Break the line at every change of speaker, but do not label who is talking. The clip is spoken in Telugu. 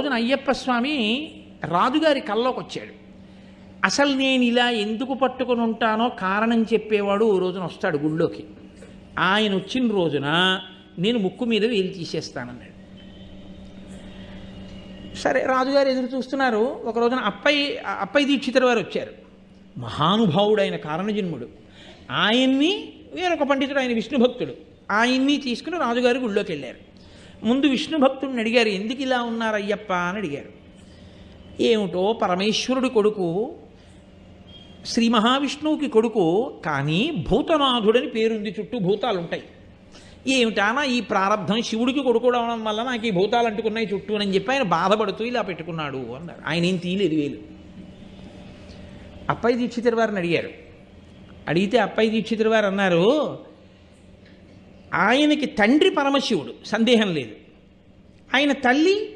రోజున అయ్యప్ప స్వామి రాజుగారి కల్లోకి వచ్చాడు. అసలు నేను ఇలా ఎందుకు పట్టుకుని ఉంటానో కారణం చెప్పేవాడు ఓ రోజున వస్తాడు గుళ్ళోకి. ఆయన వచ్చిన రోజున నేను ముక్కు మీద వేలు తీసేస్తానన్నాడు. సరే రాజుగారు ఎదురు చూస్తున్నారు. ఒక రోజున అప్పయ్య అప్పయ్య దీక్షితుల వారు వచ్చారు. మహానుభావుడైన కారణజన్ముడు. ఆయన్ని వేరొక పండితుడు ఆయన విష్ణు భక్తుడు ఆయన్ని తీసుకుని రాజుగారి గుళ్ళోకి వెళ్ళారు. ముందు విష్ణు భక్తుడిని అడిగారు ఎందుకు ఇలా ఉన్నారు అయ్యప్ప అని అడిగారు. ఏమిటో పరమేశ్వరుడి కొడుకు శ్రీ మహావిష్ణువుకి కొడుకు కానీ భూతనాథుడని పేరుంది చుట్టూ భూతాలు ఉంటాయి ఏమిటానా ఈ ప్రారంధం శివుడికి కొడుకోవడం వల్ల నాకు ఈ భూతాలు అంటుకున్నాయి చుట్టూ అని చెప్పి ఆయన బాధపడుతూ ఇలా పెట్టుకున్నాడు అన్నారు. ఆయన ఏం తీయలేదు వేలు. అప్పయ్య దీక్షితుడి వారిని అడిగారు. అడిగితే అప్పయ్య దీక్షితుడి వారు అన్నారు ఆయనకి తండ్రి పరమశివుడు సందేహం లేదు. ఆయన తల్లి